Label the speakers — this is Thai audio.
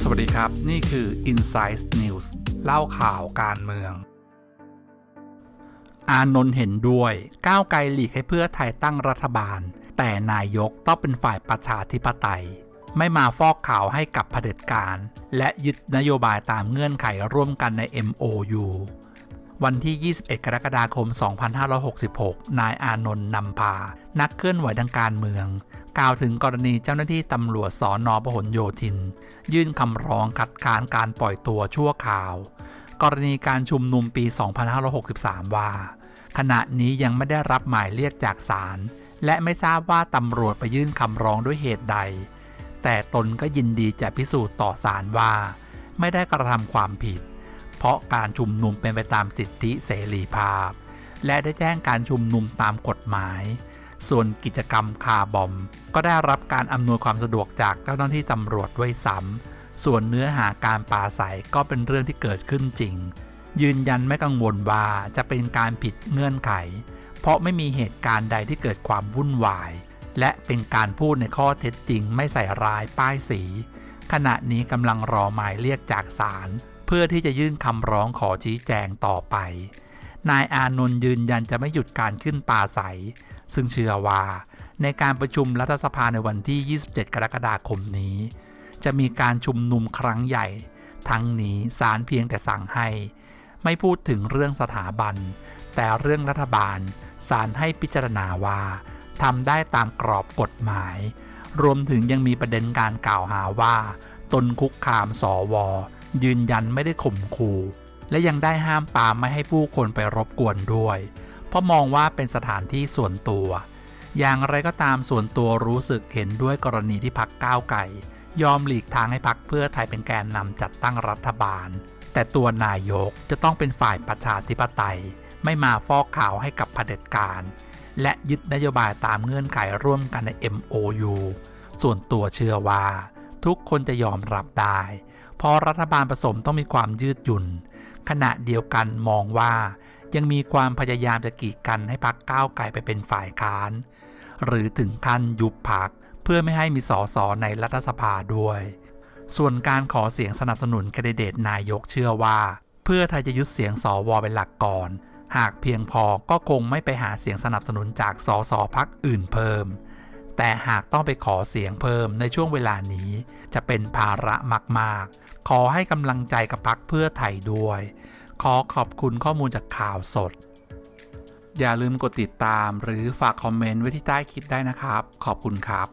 Speaker 1: สวัสดีครับ นี่คือ Insight News เล่าข่าวการเมือง อานนท์เห็นด้วยก้าวไกลหลีกให้เพื่อไทยตั้งรัฐบาล แต่นายกต้องเป็นฝ่ายประชาธิปไตย ไม่มาฟอกข่าวให้กับเผด็จการ และยึดนโยบายตามเงื่อนไขร่วมกันใน MOU วันที่ 21 กรกฎาคม 2566 นายอานนท์นำพา นักเคลื่อนไหวทางการเมือง กล่าวถึงกรณีเจ้าหน้าที่ตำรวจสอนอพหลโยธิน ยื่นคำร้องคัดค้านการปล่อยตัวชั่วคราว กรณีการชุมนุมปี 2563 ว่า ขณะนี้ยังไม่ได้รับหมายเรียกจากศาลและไม่ทราบว่าตำรวจไปยื่นคำร้องด้วยเหตุใด แต่ตนก็ยินดีจะพิสูจน์ต่อศาลว่า ไม่ได้กระทำความผิด ราะการชุมนุมเป็นไปตามสิทธิเสรีภาพ และได้แจ้งการชุมนุมตามกฎหมาย ส่วนกิจกรรมคาบอม ก็ได้รับการอำนวยความสะดวกจากเจ้าหน้าที่ตำรวจด้วยซ้ำส่วนเนื้อหาการปาศัยก็เป็นเรื่องที่เกิดขึ้นจริง ยืนยันไม่กังวลว่าจะเป็นการผิดเงื่อนไข เพราะไม่มีเหตุการณ์ใดที่เกิดความวุ่นวาย และเป็นการพูดในข้อเท็จจริงไม่ใส่ร้ายป้ายสีขณะนี้กำลังรอหมายเรียกจากศาล เพื่อที่จะยื่นคำร้องขอชี้แจงต่อไป นายอานนท์ยืนยันจะไม่หยุดการขึ้นปาศัยซึ่งเชื่อว่า ในการประชุมรัฐสภาในวันที่ 27 กรกฎาคมนี้ จะมีการชุมนุมครั้งใหญ่ ทั้งนี้ศาลเพียงแต่สั่งให้ ไม่พูดถึงเรื่องสถาบัน แต่เรื่องรัฐบาลศาลให้พิจารณาว่าทำได้ตามกรอบกฎหมาย รวมถึงยังมีประเด็นการกล่าวหาว่า ตนคุกคามสอวอ ยืนยันไม่ได้ข่มขู่และยังได้ห้ามปามไม่ให้ผู้คนไปรบกวนด้วย เพราะมองว่าเป็นสถานที่ส่วนตัว อย่างไรก็ตามส่วนตัวรู้สึกเห็นด้วยกรณีที่พักก้าวไก่ ยอมหลีกทางให้พักเพื่อไทยเป็นแกนนำจัดตั้งรัฐบาล แต่ตัวนายกจะต้องเป็นฝ่ายประชาธิปไตย ไม่มาฟอกข่าวให้กับเผด็จการ และยึดนโยบายตามเงื่อนไขร่วมกันใน MOU ส่วนตัวเชื่อว่า ทุกคนจะยอมรับได้ ราะรัฐบาลผสมต้องมีความยืดหยุ่น ขณะเดียวกันมองว่า ยังมีความพยายามจะกีดกันให้พักก้าวไกลไปเป็นฝ่ายค้าน หรือถึงขั้นยุบพักเพื่อไม่ให้มีสอสอในรัฐสภาด้วย ส่วนการขอเสียงสนับสนุนแคนดิเดตนายกเชื่อว่า เพื่อไทยจะยึดเสียงสวเป็นหลักก่อน หากเพียงพอก็คงไม่ไปหาเสียงสนับสนุนจากสสพักอื่นเพิ่ม แต่หากต้องไปขอเสียงเพิ่มในช่วงเวลานี้จะเป็นภาระมากๆ ขอให้กำลังใจกับพักเพื่อไทยด้วย ขอขอบคุณข้อมูลจากข่าวสด อย่าลืมกดติดตามหรือฝากคอมเมนต์ไว้ที่ใต้คลิปได้นะครับ ขอบคุณครับ